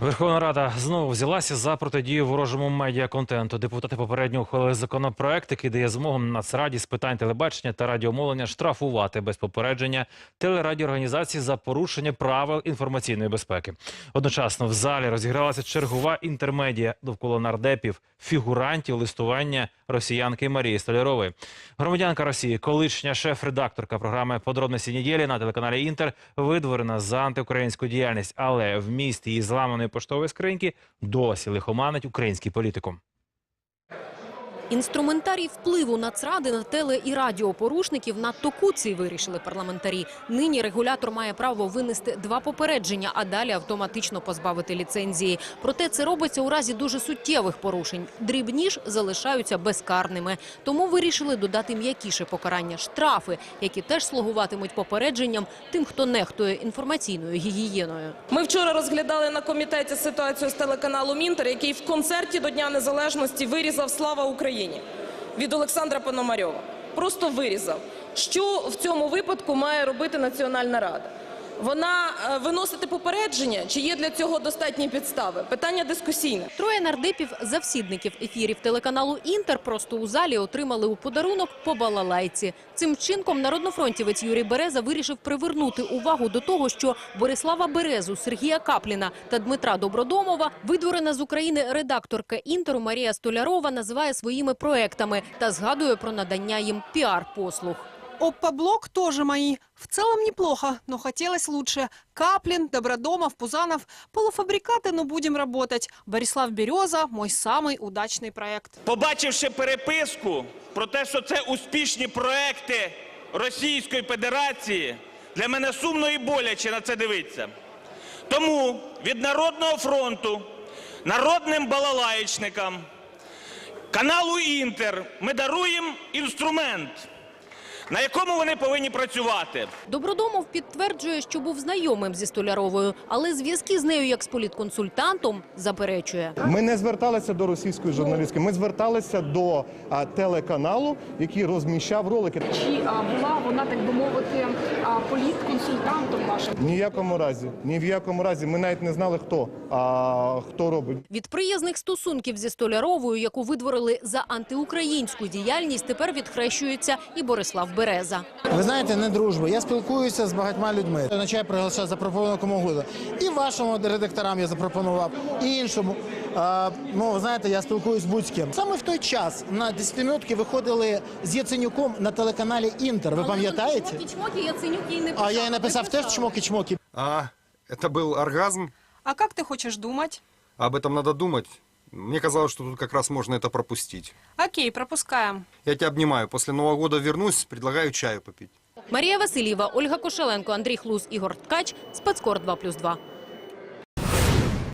Верховна Рада знову взялася за протидію ворожому медіаконтенту. Депутати попередньо ухвалили законопроект, який дає змогу Нацраді з питань телебачення та радіомовлення штрафувати без попередження телерадіоорганізації за порушення правил інформаційної безпеки. Одночасно в залі розігралася чергова інтермедія довкола нардепів, фігурантів листування росіянки Марії Столярової. Громадянка Росії, колишня шеф-редакторка програми «Подробності неділі» на телеканалі Інтер, видворена за антиукраїнську діяльність, але в місті її зламаної поштової скриньки досі лихоманить український політикум. Інструментарій впливу нацради на теле і радіопорушників надто куций, вирішили парламентарі. Нині регулятор має право винести два попередження, а далі автоматично позбавити ліцензії. Проте це робиться у разі дуже суттєвих порушень. Дрібні ж залишаються безкарними. Тому вирішили додати м'якіше покарання – штрафи, які теж слугуватимуть попередженням тим, хто нехтує інформаційною гігієною. Ми вчора розглядали на комітеті ситуацію з телеканалом Інтер, який в концерті до Дня Незалежності вирізав Слава Україні від Олександра Пономарьова. Просто вирізав. Що в цьому випадку має робити Національна Рада? Вона е, виносити попередження, чи є для цього достатні підстави? Питання дискусійне. Троє нардепів завсідників ефірів телеканалу Інтер просто у залі отримали у подарунок по балалайці. Цим вчинком народнофронтівець Юрій Береза вирішив привернути увагу до того, що Борислава Березу, Сергія Капліна та Дмитра Добродомова видворена з України редакторка Інтеру Марія Столярова називає своїми проектами та згадує про надання їм піар-послуг. Оппа-блок тоже мои. В целом неплохо, но хотелось лучше. Каплин, Добродомов, Пузанов. Полуфабрикаты, но будем работать. Борислав Береза – мой самый удачный проект. Побачивши переписку про те, що це успішні проекти Російської Федерації, для мене сумно і боляче на це дивитися. Тому від Народного фронту, народним балалаєчникам, каналу Інтер ми даруємо інструмент, на якому вони повинні працювати. Добродомов підтверджує, що був знайомим зі Столяровою, але зв'язки з нею як з політконсультантом заперечує. Ми не зверталися до російської журналістки. Ми зверталися до а, телеканалу, який розміщав ролики. Чи а, була вона, так би мовити, а, політконсультантом вашим? Ні в якому разі, ні в якому разі. Ми навіть не знали, хто а, хто робить. Від приязних стосунків зі Столяровою, яку видворили за антиукраїнську діяльність, тепер відхрещується і Борислав Береза. Ви знаєте, не дружба. Я спілкуюся з багатьма людьми. На чай приглашаю, запропонував кому угодно. І вашому редакторам я запропонував, і іншому. А, ну, ви знаєте, я спілкуюсь з будь-ким. Саме в той час на десятиминутки виходили з Яценюком на телеканалі Інтер. Ви пам'ятаєте? Чмоки, Яценюк їй не А я і написав теж чмоки-чмоки. А, это был оргазм. А как ты хочешь думать? Об этом надо думать. Мне казалось, что тут как раз можно это пропустить. Окей, пропускаем. Я тебя обнимаю. После Нового года вернусь, предлагаю чаю попить. Марія Васильєва, Ольга Кошеленко, Андрій Хлус, Ігор Ткач. Спецкор 2+,2.